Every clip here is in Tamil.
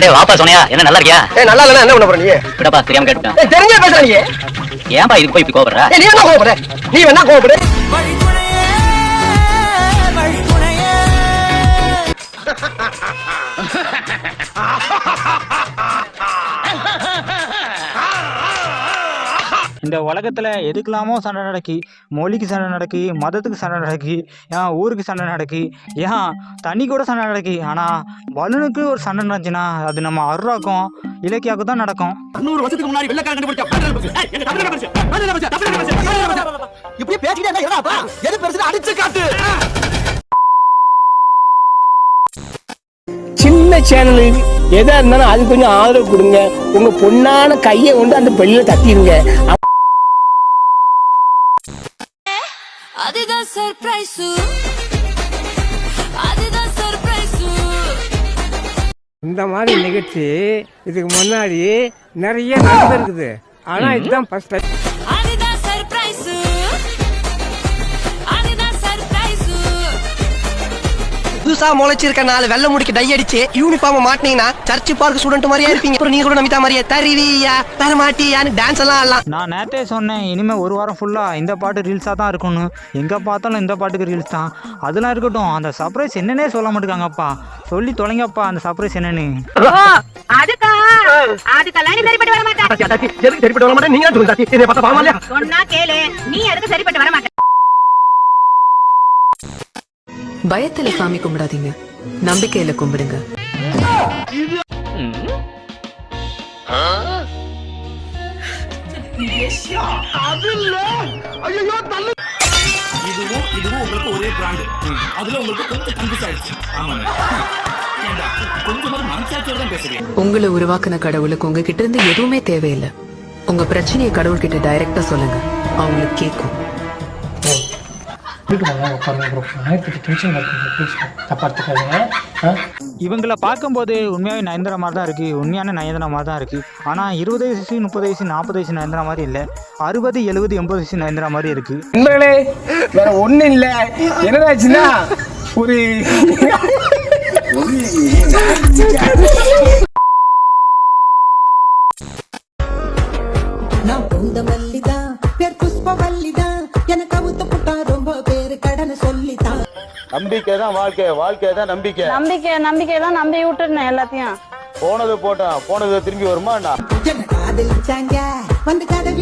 டேய் வாப்பா சோனியா என்ன நல்லா இருக்கியா? ஏய் நல்லா இல்ல என்ன பண்ண போற நீ? விடப்பா தெரியாம கேட்டுட்டேன். தெரிஞ்சே பேசுற நீ. ஏன்பா இதுக்கு போய் இப்படி கோபப்படுற நீ என்ன கோவப்பட நீ வேணா கோவப்படு. இந்த உலகத்துல எதுக்கெல்லாமோ சண்டை நடக்கி மொழிக்கு சண்டை நடக்கி மதத்துக்கு சண்டை நடக்கி ஏன் ஊருக்கு சண்டை நடக்கி ஏன் தண்ணி கூட சண்டை நடக்கி ஆனா பலூனுக்கு ஒரு சண்டை நடந்துச்சுன்னா அது நம்ம அருளாக்கும் இலக்கியாவுக்கு தான் நடக்கும் நூறு வருஷத்துக்கு முன்னாடி. இப்படி பேசிக்கிட்டே? எது அடிச்சு காட்டு சின்ன சேனலுக்கு எதா இருந்தாலும் அது கொஞ்சம் ஆதரவு கொடுங்க உங்க பொண்ணான கையை கொண்டு அந்த பெல்லில தட்டிடுங்க அதுதான் சர்ப்ரைஸ் அதுதான் சர்ப்ரைஸ் இந்த மாதிரி நிகழ்ச்சி இதுக்கு முன்னாடி நிறைய நடந்திருக்குது. ஆனா இதுதான் ஃபர்ஸ்ட் டைம் புதுசா முளைச்சிருக்க நாலு வெள்ளை முடிக்கு டை அடிச்சு யூனிஃபார்ம் மாட்டினீங்கன்னா சர்ச் பார்க் ஸ்டூடெண்ட் மாதிரியா இருப்பீங்க. அப்புறம் நீங்க கூட நமிதா மாதிரியே தருவியா தர மாட்டியான்னு டான்ஸ் எல்லாம் ஆடலாம். நான் நேத்தே சொன்னேன் இனிமே ஒரு வாரம் ஃபுல்லா இந்த பாட்டு ரீல்ஸாக தான் இருக்கணும் எங்க பார்த்தாலும் இந்த பாட்டுக்கு ரீல்ஸ் தான். அதெல்லாம் இருக்கட்டும் அந்த சர்ப்ரைஸ் என்னன்னே சொல்ல மாட்டேங்காங்கப்பா. சொல்லி தொலைங்கப்பா அந்த சர்ப்ரைஸ் என்னன்னு. அதுக்கா? அதுக்கெல்லாம் நீ சரிப்பட்டு வர மாட்டேன் சரிப்பட்டு வர மாட்டேன். நீங்க சொன்னா கேளு. நீ அதுக்கு சரிப்பட்டு வர மாட்டேன் பயத்துல சாமி கும்பிடாதீங்க. நம்பிக்கையில கும்பிடுங்க. இதுவும் இதுவும் உங்களுக்கு ஒரே பிராண்டு அதுல உங்களுக்கு கொஞ்சம் கன்ஃபியூஸ் ஆயிடுச்சு ஆமாங்க உங்களை உருவாக்குன கடவுளுக்கு உங்ககிட்ட இருந்து எதுவுமே தேவையில்லை. உங்க பிரச்சனையை கடவுள்கிட்ட டைரக்டா சொல்லுங்க. அவங்களுக்கு கேட்கும். இவங்கள பார்க்கும்போது உண்மையாகவே நயன்தரா மாதிரி தான் இருக்குது உண்மையான நயன்தரா மாதிரி தான் இருக்குது ஆனால் இருபது வயசு முப்பது வயசு நாற்பது வயசு நயன்தரா மாதிரி இல்லை. அறுபது எழுபது எண்பது வயசு நயன்தரா மாதிரி இருக்குது நண்பர்களே வேற ஒண்ணும் இல்ல. என்னதாச்சுன்னா ஒரு நம்பிக்கை தான் வாழ்க்கை. வாழ்க்கை தான் நம்பிக்கை. நம்பிக்கை நம்பிக்கை தான் நம்பி விட்டுருந்தேன் எல்லாத்தையும். போனது போட்டோம் போனது திரும்பி வருமா காதலிச்சாங்க வந்து கதை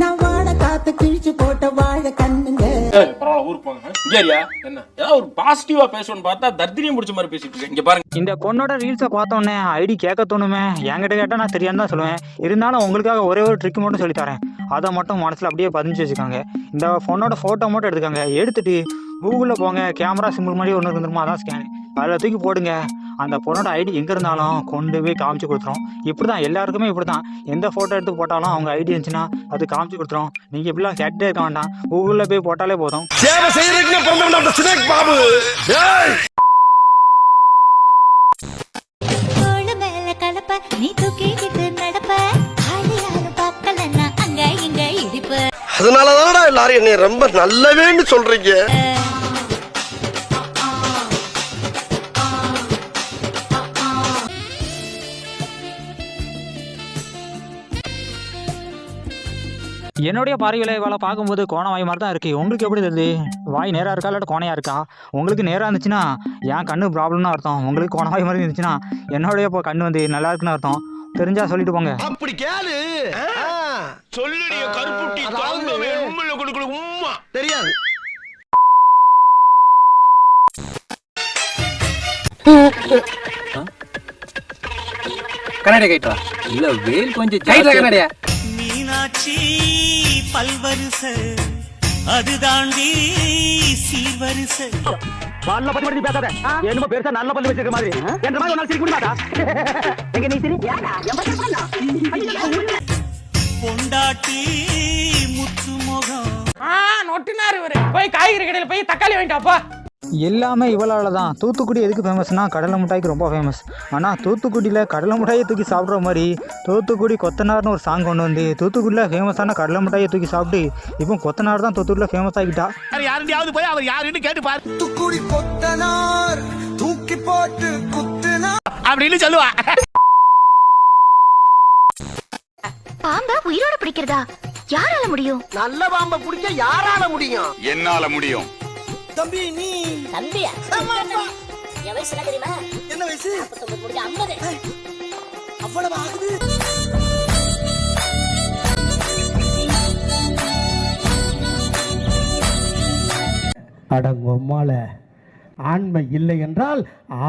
நான் வாழ காத்து கிழிச்சு போட்ட வாழ கண்ணுங்க. பாசிட்டிவா பேசணும்னு பார்த்தா தர்தினியம் முடிச்ச மாதிரி பேசிட்டு இருக்கேன். இங்க பாருங்க. இந்த பொண்ணோட ரீல்ஸை பார்த்தோன்னே ஐடி கேட்க தோணுமே. என்கிட்ட கேட்டால் நான் தெரியாதுன்னு தான் சொல்லுவேன். இருந்தாலும் உங்களுக்காக ஒரே ஒரு ட்ரிக் மட்டும் தரேன். அதை மட்டும் மனசில் அப்படியே பதிஞ்சு வச்சுக்காங்க. இந்த பொண்ணோட ஃபோட்டோ மட்டும் எடுத்துக்கோங்க. எடுத்துட்டு கூகுளில் போங்க கேமரா சிம்பிள் மாதிரி ஒன்று இருந்துருமா அதான் ஸ்கேன் அதில் தூக்கி போடுங்க. அந்த பொண்ணோட ஐடி எங்கே இருந்தாலும் கொண்டு போய் காமிச்சு கொடுத்துரும். இப்படி தான் எல்லாருக்குமே இப்படி தான் எந்த ஃபோட்டோ எடுத்து போட்டாலும் அவங்க ஐடி இருந்துச்சுன்னா அது காமிச்சு கொடுத்துரும். நீங்கள் இப்படிலாம் கேட்டே இருக்க வேண்டாம். கூகுளில் போய் போட்டாலே போதும். சேவை செய்யறதுக்கு இடிப்பு அதனாலதானடா எல்லாரும் என்னை ரொம்ப நல்லவேன்னு சொல்றீங்க. என்னுடைய பார்வையில் இவளை பார்க்கும்போது கோண வாய் மாதிரி தான் இருக்குது உங்களுக்கு எப்படி தெரியுது? வாய் நேராக இருக்கா இல்லாட்ட கோணையாக இருக்கா? உங்களுக்கு நேராக இருந்துச்சுன்னா என் கண்ணு ப்ராப்ளம்னு அர்த்தம். உங்களுக்கு கோண வாய் மாதிரி இருந்துச்சுன்னா என்னுடைய இப்போ கண்ணு வந்து நல்லா இருக்குன்னு அர்த்தம். தெரிஞ்சா சொல்லிட்டு போங்க. அப்படி கேளு. சொல்லுடைய கருப்புட்டி தாங்கவே உண்மையில கொடுக்கல உம்மா. தெரியாது. கண்ணாடி கைட்டா இல்ல வெயில் கொஞ்சம் கண்ணாடியா. மீனாட்சி பல்வரிச அதுதாண்டி சீர்வரிச நல்ல பத்தி பத்தி பேசாத. என்னமோ பெருசா நல்ல பல்லு வச்சிருக்க மாதிரி. என்ற மாதிரி ஒரு நாள் சிரிக்க முடியுமாடா? எங்க நீ சிரி? பொண்டாட்டி முத்து முகம். நொட்டினாரு இவரு. போய் காய்கறி கடையில போய் தக்காளி வாங்கிட்டு வாப்பா எல்லாமே இவளால தான் தூத்துக்குடி எதுக்கு ஃபேமஸ்னா கடலை மிட்டாய்க்கு ரொம்ப ஃபேமஸ் ஆனால் தூத்துக்குடியில் கடலை மிட்டாயை தூக்கி சாப்பிட்ற மாதிரி தூத்துக்குடி கொத்தனார்னு ஒரு சாங் கொண்டு வந்து தூத்துக்குடியில் ஃபேமஸான கடலை மிட்டாயை தூக்கி சாப்பிட்டு இப்போ கொத்தனார் தான் தூத்துக்குடியில் ஃபேமஸ் ஆகிட்டா? யாருடையாவது போய் அவர் யாருன்னு கேட்டு பாரு. துக்குடி கொத்தனார் தூக்கி போட்டு குத்துனா அப்படின்னு சொல்லுவா. பாம்ப உயிரோட பிடிக்கிறதா? யாரால முடியும்? நல்ல பாம்ப பிடிக்க யாரால முடியும்? என்னால முடியும். தம்பி நீ தம்பியா என் வயசு என்ன தெரியுமா? என்ன வயசு? முடிஞ்ச ஐம்பது. அவ்வளவு ஆகுது? அடங்கொம்மால ஆண்மை இல்லை என்றால்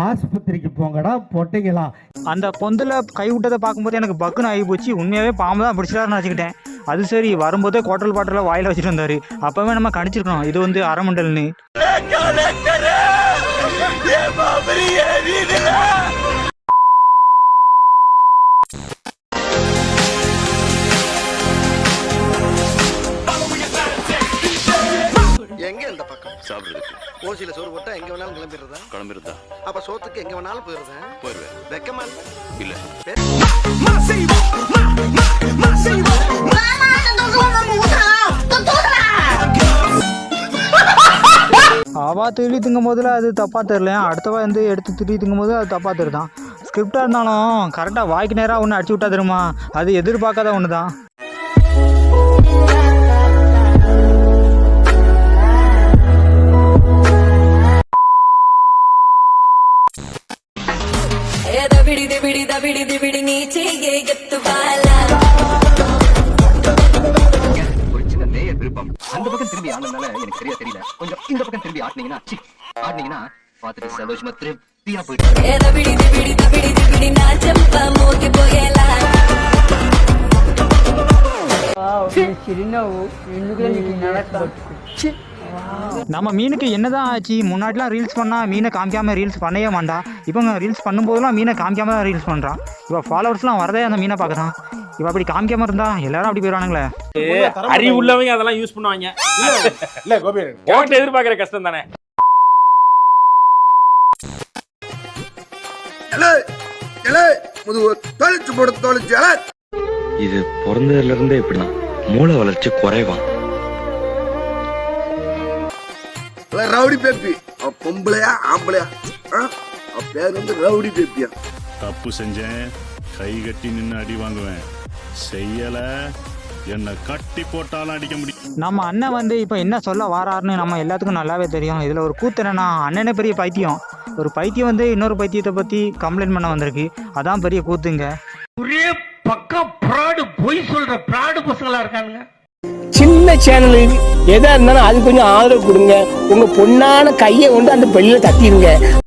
ஆஸ்பத்திரிக்கு போங்கடா பொட்டைங்களா? அந்த பொந்தில் கை விட்டதை பார்க்கும்போது எனக்கு பக்குன்னு ஆகி போச்சு. உண்மையாகவே பாம்பு தான் பிடிச்சிட்டாருன்னு வச்சுக்கிட்டேன் அது சரி வரும்போதே கோட்டல் பாட்டில் வாயில் வச்சுட்டு வந்தாரு. அப்போவே நம்ம கணிச்சிருக்கணும். இது வந்து அரைமண்டல்னு வேணாலும் கிளம்பிடுறதா? கிளம்பிருந்தா அப்ப சோத்துக்கு எங்க வேணாலும் போயிருந்தேன் போயிருவேன். வெக்கமா இல்ல? அவா திருடி திங்கும் போதுல அது தப்பாக தெரில அடுத்தவா வந்து எடுத்து திருடி திங்கும் போது அது தப்பாக தெரியுதான். ஸ்கிரிப்டாக இருந்தாலும் கரெக்டாக வாய்க்கு நேராக ஒன்று அடிச்சு விட்டா தெரியுமா? அது எதிர்பார்க்காத ஒன்று தான் விருப்பம். அந்த பக்கம் திரும்பி ஆனதுனால எனக்கு சரியா தெரியல. கொஞ்சம் இந்த பக்கம் திரும்பி ஆட்டினீங்கன்னா ஆட்டினீங்கன்னா பார்த்துட்டு சந்தோஷமா திருப்தியா போயிட்டு நம்ம மீனுக்கு என்னதான் ஆச்சு? முன்னாடிலாம் ரீல்ஸ் பண்ணால் மீனை காமிக்காம ரீல்ஸ் பண்ணவே மாட்டான் இப்போ ரீல்ஸ் பண்ணும்போதெல்லாம் மீனை காமிக்காம தான் ரீல்ஸ் பண்ணுறான் இப்போ ஃபாலோவர்ஸ்லாம் வரதே அந்த மீனை பார்க்க தான் இப்போ அப்படி காமிக்காம இருந்தா எல்லாரும் அப்படி போயிடுவானுங்களே. அறிவு உள்ளவங்க அதெல்லாம் யூஸ் பண்ணுவாங்க. இல்ல கோபி. எதிர்பார்க்கிற கஷ்டம் தானே. தொழிச்சு போட்டு தொழிச்சு இது பிறந்ததுல இருந்தே இப்படிதான். மூளை வளர்ச்சி குறைவான் ரவுடி பேப்பி. பொம்பளையா ஆம்பளையா? பேர் வந்து ரவுடி பேப்பியா? தப்பு செஞ்சேன். கை கட்டி நின்னு அடி வாங்குவேன். செய்யல. என்ன கட்டி போட்டாலும் அடிக்க முடியும் நம்ம அண்ணன் வந்து இப்போ என்ன சொல்ல வாராருன்னு நம்ம எல்லாத்துக்கும் நல்லாவே தெரியும். இதில் ஒரு கூத்து என்னன்னா அண்ணனே பெரிய பைத்தியம். ஒரு பைத்தியம் வந்து இன்னொரு பைத்தியத்தை பற்றி கம்ப்ளைண்ட் பண்ண வந்திருக்கு. அதான் பெரிய கூத்துங்க. ஒரே பக்கம் ப்ராடு பொய் சொல்ற ப்ராடு பசங்களா இருக்கானுங்க. சின்ன சேனலுக்கு எதா இருந்தாலும் அது கொஞ்சம் ஆதரவு கொடுங்க. உங்க பொண்ணான கையை கொண்டு அந்த பெல்லில தட்டிடுங்க